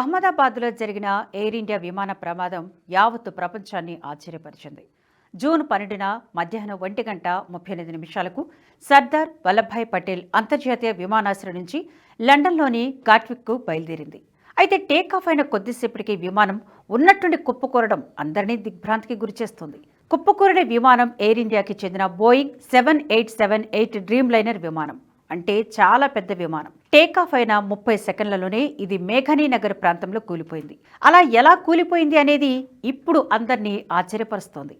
అహ్మదాబాద్లో జరిగిన air India విమాన ప్రమాదం యావత్తు ప్రపంచాన్ని ఆశ్చర్యపరిచింది. జూన్ పన్నెండున మధ్యాహ్నం ఒంటి గంట ముప్పై ఎనిమిది నిమిషాలకు సర్దార్ వల్లభాయ్ పటేల్ అంతర్జాతీయ విమానాశ్రయం నుంచి లండన్లోని గాట్విక్కు బయలుదేరింది. అయితే టేకాఫ్ అయిన కొద్దిసేపటికి విమానం ఉన్నట్టుండి కుప్పకూరడం అందరినీ దిగ్భ్రాంతికి గురిచేస్తుంది కుప్పకూరడే విమానం ఎయిర్ ఇండియాకి చెందిన Boeing seven eight seven eight dreamliner విమానం. అంటే చాలా పెద్ద విమానం. టేకాఫ్ అయిన ముప్పై సెకండ్లలోనే ఇది మేఘనీ నగర్ ప్రాంతంలో కూలిపోయింది. అలా ఎలా కూలిపోయింది అనేది ఇప్పుడు అందరినీ ఆశ్చర్యపరుస్తోంది.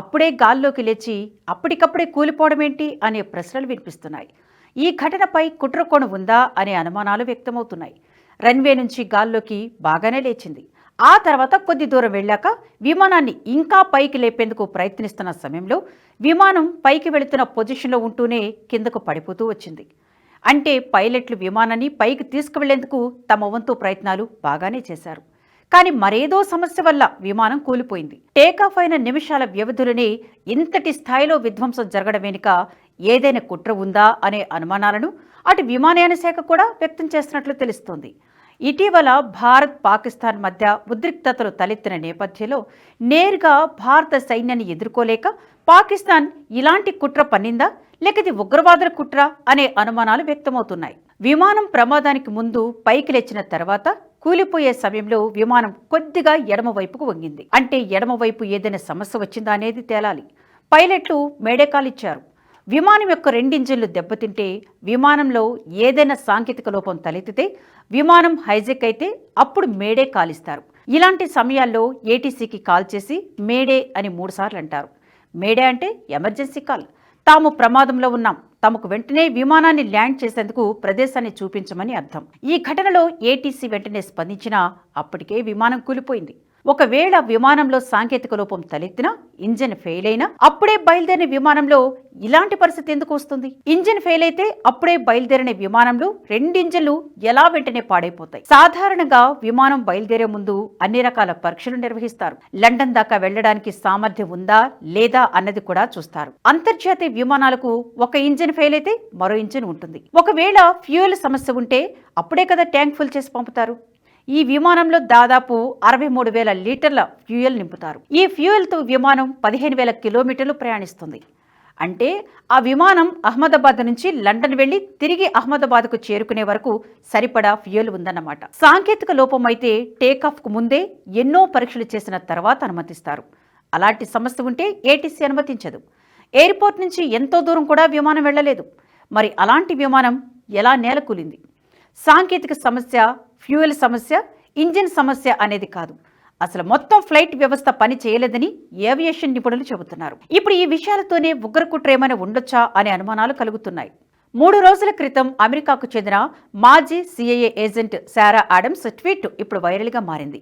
అప్పుడే గాల్లోకి లేచి అప్పటికప్పుడే కూలిపోవడం ఏంటి అనే ప్రశ్నలు వినిపిస్తున్నాయి. ఈ ఘటనపై కుట్రకోణం ఉందా అనే అనుమానాలు వ్యక్తమవుతున్నాయి. రన్వే నుంచి గాల్లోకి బాగానే లేచింది. ఆ తర్వాత కొద్ది దూరం వెళ్ళాక విమానాన్ని ఇంకా పైకి లేపేందుకు ప్రయత్నిస్తున్న సమయంలో విమానం పైకి వెళుతున్న పొజిషన్లో ఉంటూనే కిందకు పడిపోతూ వచ్చింది. అంటే పైలట్లు విమానాన్ని పైకి తీసుకువెళ్ళేందుకు తమ వంతు ప్రయత్నాలు బాగానే చేశారు. కానీ మరేదో సమస్య వల్ల విమానం కూలిపోయింది. టేకాఫ్ అయిన నిమిషాల వ్యవధులనే ఇంతటి స్థాయిలో విధ్వంసం జరగడం వెనుక ఏదైనా కుట్ర ఉందా అనే అనుమానాలను అటు విమానయాన శాఖ కూడా వ్యక్తం చేస్తున్నట్లు తెలుస్తోంది. ఇటీవల భారత్ పాకిస్తాన్ మధ్య ఉద్రిక్తతలు తలెత్తిన నేపథ్యంలో నేరుగా భారత సైన్యాన్ని ఎదుర్కోలేక పాకిస్తాన్ ఇలాంటి కుట్ర పన్నిందా? లేకది ఉగ్రవాదుల కుట్ర? అనే అనుమానాలు వ్యక్తమవుతున్నాయి. విమానం ప్రమాదానికి ముందు పైకి లేచిన తర్వాత కూలిపోయే సమయంలో విమానం కొద్దిగా ఎడమ వైపుకు వంగింది. అంటే ఎడమ వైపు ఏదైనా సమస్య వచ్చిందా అనేది తేలాలి. పైలట్లు మేడేకాలిచ్చారు. విమానం యొక్క రెండింజిన్లు దెబ్బతింటే విమానంలో ఏదైనా సాంకేతిక లోపం తలెత్తితే విమానం హైజెక్ అయితే అప్పుడు మేడే కాలిస్తారు. ఇలాంటి సమయాల్లో ఏటీసీకి కాల్ చేసి మేడే అని మూడుసార్లు అంటారు. మేడే అంటే ఎమర్జెన్సీ కాల్. తాము ప్రమాదంలో ఉన్నాం. తమకు వెంటనే విమానాన్ని ల్యాండ్ చేసేందుకు ప్రదేశాన్ని చూపించమని అర్థం. ఈ ఘటనలో ఏటీసీ వెంటనే స్పందించినా అప్పటికే విమానం కూలిపోయింది. ఒకవేళ విమానంలో సాంకేతిక లోపం తలెత్తినా ఇంజిన్ ఫెయిల్ అయినా అప్పుడే బయలుదేరిన విమానంలో ఇలాంటి పరిస్థితి ఎందుకు వస్తుంది? ఇంజిన్ ఫెయిల్ అయితే అప్పుడే బయలుదేరిన విమానంలో రెండు ఇంజిన్లు ఎలా వెంటనే పాడైపోతాయి? సాధారణంగా విమానం బయలుదేరే ముందు అన్ని రకాల పరీక్షలు నిర్వహిస్తారు. లండన్ దాకా వెళ్ళడానికి సామర్థ్యం ఉందా లేదా అన్నది కూడా చూస్తారు. అంతర్జాతీయ విమానాలకు ఒక ఇంజిన్ ఫెయిల్ అయితే మరో ఇంజిన్ ఉంటుంది. ఒకవేళ ఫ్యూయల్ సమస్య ఉంటే అప్పుడే కదా ట్యాంక్ ఫుల్ చేసి పంపుతారు. ఈ విమానంలో దాదాపు అరవై మూడు వేల లీటర్ల ఫ్యూయల్ నింపుతారు. ఈ ఫ్యూయల్తో విమానం పదిహేను వేల కిలోమీటర్లు ప్రయాణిస్తుంది. అంటే ఆ విమానం అహ్మదాబాద్ నుంచి లండన్ వెళ్ళి తిరిగి అహ్మదాబాద్కు చేరుకునే వరకు సరిపడా ఫ్యూయల్ ఉందన్నమాట. సాంకేతిక లోపం అయితే టేకాఫ్కు ముందే ఎన్నో పరీక్షలు చేసిన తర్వాత అనుమతిస్తారు. అలాంటి సమస్య ఉంటే ఏటీసీ అనుమతించదు. ఎయిర్పోర్ట్ నుంచి ఎంతో దూరం కూడా విమానం వెళ్ళలేదు. మరి అలాంటి విమానం ఎలా నేలకూలింది? సాంకేతిక సమస్య ఫ్యూయల్ సమస్య ఇంజిన్ సమస్య అనేది కాదు. అసలు మొత్తం ఫ్లైట్ వ్యవస్థ పని చేయలేదని ఏవియేషన్ నిపుణులు చెబుతున్నారు. ఇప్పుడు ఈ విషయాలతోనే ఉగ్రకుట్రేమైనా ఉండొచ్చా అనే అనుమానాలు కలుగుతున్నాయి. మూడు రోజుల క్రితం అమెరికాకు చెందిన మాజీ CIA agent Sarah Adams tweet ఇప్పుడు వైరల్గా మారింది.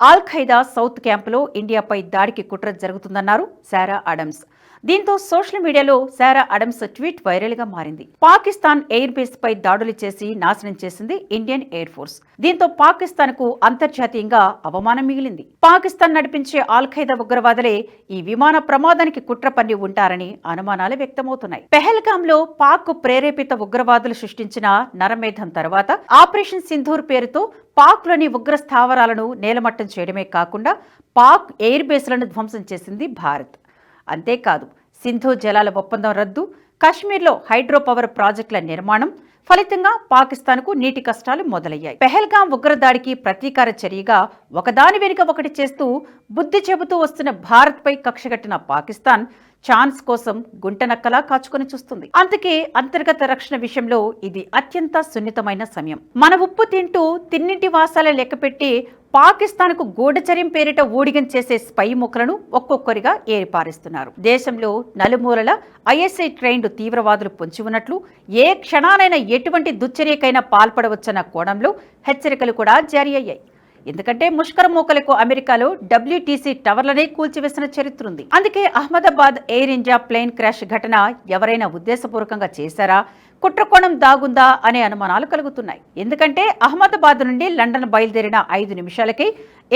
ఆల్ ఖైదా సౌత్ క్యాంపులో ఇండియాపై దాడికి కుట్ర జరుగుతుందన్నారు శారా ఆడమ్స్. దీంతో సోషల్ మీడియాలో సారా అడమ్స్ ట్వీట్ వైరల్గా మారింది. పాకిస్తాన్ ఎయిర్ బేస్ పై దాడులు చేసి నాశనం చేసింది ఇండియన్ ఎయిర్ ఫోర్స్. దీంతో పాకిస్తాన్కు అంతర్జాతీయంగా అవమానం మిగిలింది. పాకిస్తాన్ నడిపించే ఆల్ ఖైదా ఉగ్రవాదులే ఈ విమాన ప్రమాదానికి కుట్ర పన్ని ఉంటారని అనుమానాలు వ్యక్తమవుతున్నాయి. పెహల్గామ్లో పాక్ ప్రేరేపిత ఉగ్రవాదులు సృష్టించిన నరమేధం తర్వాత ఆపరేషన్ సింధూర్ పేరుతో పాక్లోని ఉగ్ర స్థావరాలను నేలమట్టం చేయడమే కాకుండా పాక్ ఎయిర్ బేస్లను ధ్వంసం చేసింది భారత్. అంతేకాదు సింధు జలాల ఒప్పందం రద్దు కాశ్మీర్లో హైడ్రో పవర్ ప్రాజెక్టుల నిర్మాణం ఫలితంగా పాకిస్తాన్కు నీటి కష్టాలు మొదలయ్యాయి. పెహల్గాం ఉగ్రదాడికి ప్రతీకార చర్యగా ఒకదాని వెనుక ఒకటి చేస్తూ బుద్ధి చెబుతూ వస్తున్న భారత్పై కక్షగట్టిన పాకిస్తాన్ ఛాన్స్ కోసం గుంటనక్కలా కాచుకొని చూస్తుంది. అందుకే అంతర్గత రక్షణ విషయంలో ఇది అత్యంత సున్నితమైన సమయం. మన ఉప్పు తింటూ తిన్నింటి వాసాల లెక్కపెట్టి పాకిస్తాన్కు గూఢచర్యం పేరిట ఊడిగం చేసే స్పై ముక్కలను ఒక్కొక్కరిగా ఏరిపారేస్తున్నారు. దేశంలో నలుమూలల ఐఎస్ఐ ట్రైన్డ్ తీవ్రవాదులు పొంచి ఉన్నట్లు ఏ క్షణానైనా ఎటువంటి దుశ్చర్యకైనా పాల్పడవచ్చన్న కోణంలో హెచ్చరికలు కూడా జారీ అయ్యాయి. ఎందుకంటే ముష్కర మూకలకు అమెరికాలో డబ్ల్యూటీసీ టవర్లనే కూల్చివేసిన చరిత్ర ఉంది అందుకే Ahmedabad air India plane crash ఘటన ఎవరైనా ఉద్దేశపూర్వకంగా చేశారా? కుట్రకోణం దాగుందా? అనే అనుమానాలు కలుగుతున్నాయి. ఎందుకంటే అహ్మదాబాద్ నుండి లండన్ బయలుదేరిన ఐదు నిమిషాలకే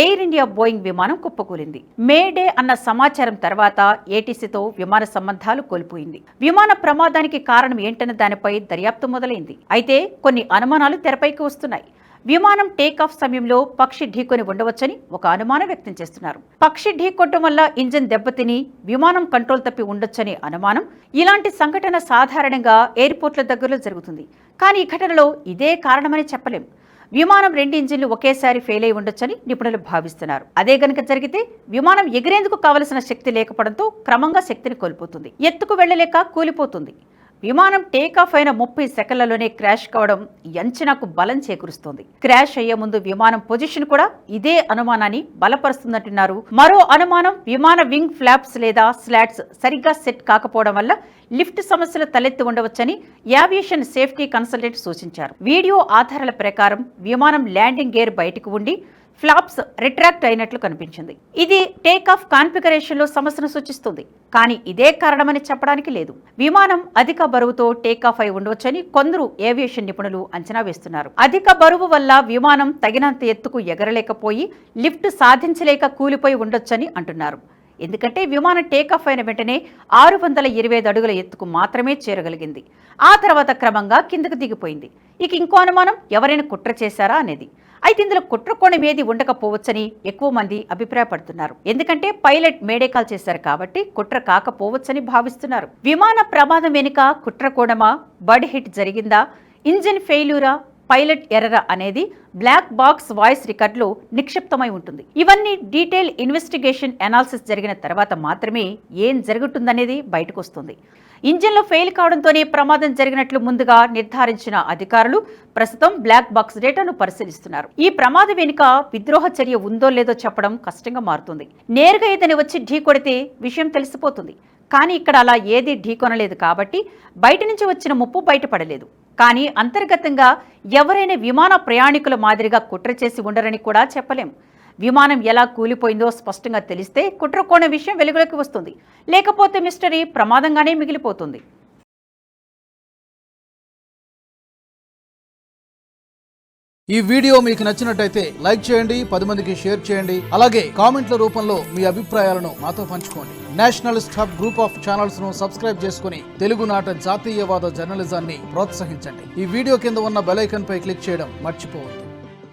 ఎయిర్ ఇండియా బోయింగ్ విమానం కుప్పకూలింది. మే డే అన్న సమాచారం తర్వాత ఏటీసీతో విమాన సంబంధాలు కోల్పోయింది. విమాన ప్రమాదానికి కారణం ఏంటన్న దానిపై దర్యాప్తు మొదలైంది. అయితే కొన్ని అనుమానాలు తెరపైకి వస్తున్నాయి. విమానం టేకాఫ్ సమయంలో పక్షి ఢీకొని ఉండవచ్చని ఒక అనుమానం వ్యక్తం చేస్తున్నారు. పక్షి ఢీకొట్టడం వల్ల ఇంజిన్ దెబ్బతిని విమానం కంట్రోల్ తప్పి ఉండొచ్చనే అనుమానం ఇలాంటి సంఘటన సాధారణంగా ఎయిర్పోర్ట్ల దగ్గరలో జరుగుతుంది. కానీ ఈ ఘటనలో ఇదే కారణమని చెప్పలేం. విమానం రెండు ఇంజిన్లు ఒకేసారి ఫెయిల్ అయి ఉండొచ్చని నిపుణులు భావిస్తున్నారు. అదే గనుక జరిగితే విమానం ఎగిరేందుకు కావలసిన శక్తి లేకపోవడంతో క్రమంగా శక్తిని కోల్పోతుంది. ఎత్తుకు వెళ్ళలేక కూలిపోతుంది. విమానం టేకాఫ్ అయిన ముప్పై సెకండ్లలోనే క్రాష్ కావడం అంచనాకు బలం చేకూరుస్తోంది. క్రాష్ అయ్యే ముందు విమానం పొజిషన్ కూడా ఇదే అనుమానాన్ని బలపరుస్తుందంటున్నారు. మరో అనుమానం విమాన వింగ్ ఫ్లాప్స్ లేదా స్లాట్స్ సరిగ్గా సెట్ కాకపోవడం వల్ల లిఫ్ట్ సమస్యలు తలెత్తి ఉండవచ్చని యావియేషన్ సేఫ్టీ కన్సల్టెంట్ సూచించారు. వీడియో ఆధారాల ప్రకారం విమానం ల్యాండింగ్ గేర్ బయటకు ఉండి ఫ్లాప్స్ రిట్రాక్ట్ అయినట్లు కనిపించింది. ఇది టేకాఫ్ కాన్ఫిగరేషన్లో సమస్యను సూచిస్తుంది. కానీ ఇదే కారణమని చెప్పడానికి లేదు. విమానం అధిక బరువుతో టేకాఫ్ అయి ఉండవచ్చని కొందరు ఏవియేషన్ నిపుణులు అంచనా వేస్తున్నారు. అధిక బరువు వల్ల విమానం తగినంత ఎత్తుకు ఎగరలేకపోయి లిఫ్ట్ సాధించలేక కూలిపోయి ఉండొచ్చని అంటున్నారు. ఎందుకంటే విమానం టేకాఫ్ అయిన వెంటనే ఆరు వందల ఇరవై ఐదు అడుగుల ఎత్తుకు మాత్రమే చేరగలిగింది. ఆ తర్వాత క్రమంగా కిందకు దిగిపోయింది. ఇక ఇంకో అనుమానం ఎవరైనా కుట్ర చేశారా అనేది. అయితే ఇందులో కుట్ర కోణం ఏది ఉండకపోవచ్చని ఎక్కువ మంది అభిప్రాయపడుతున్నారు. ఎందుకంటే పైలట్ మేడేకాల్ చేశారు కాబట్టి కుట్ర కాకపోవచ్చని భావిస్తున్నారు. విమాన ప్రమాదం వెనుక కుట్ర కోణమా బడ్ హిట్ జరిగిందా? ఇంజిన్ ఫెయిల్యూరా? పైలట్ ఎర్రరా అనేది బ్లాక్ బాక్స్ వాయిస్ రికార్డులో నిక్షిప్తమై ఉంటుంది. ఇవన్నీ డీటెయిల్ ఇన్వెస్టిగేషన్ అనాలిసిస్ జరిగిన తర్వాత మాత్రమే ఏం జరుగుతుందనేది బయటకు వస్తుంది ఇంజిన్లో ఫెయిల్ కావడంతోనే ప్రమాదం జరిగినట్లు ముందుగా నిర్ధారించిన అధికారులు ప్రస్తుతం బ్లాక్ బాక్స్ డేటాను పరిశీలిస్తున్నారు. ఈ ప్రమాదం వెనుక విద్రోహ చర్య ఉందో లేదో చెప్పడం కష్టంగా మారుతుంది. నేరుగా ఇతని వచ్చి ఢీ కొడితే విషయం తెలిసిపోతుంది. కానీ ఇక్కడ అలా ఏది ఢీకొనలేదు కాబట్టి బయట నుంచి వచ్చిన ముప్పు బయటపడలేదు. కానీ అంతర్గతంగా ఎవరైనా విమాన ప్రయాణికుల మాదిరిగా కుట్ర చేసి ఉండరని కూడా చెప్పలేం విమానం ఎలా కూలిపోయిందో స్పష్టంగా తెలిస్తే కుట్రకోణ విషయం వెలుగులోకి వస్తుంది. లేకపోతే మిస్టరీ ప్రమాదంగానే మిగిలిపోతుంది. ఈ వీడియో మీకు నచ్చినట్టయితే లైక్ చేయండి పది మందికి షేర్ చేయండి. అలాగే కామెంట్ల రూపంలో మీ అభిప్రాయాలను మాతో పంచుకోండి. నేషనల్ స్టాఫ్ గ్రూప్ ఆఫ్ ఛానల్స్ను సబ్స్క్రైబ్ చేసుకుని తెలుగునాట జాతీయవాద జర్నలిజాన్ని ప్రోత్సహించండి. ఈ వీడియో కింద ఉన్న బెలైకన్ పై క్లిక్ చేయడం మర్చిపోవద్దు.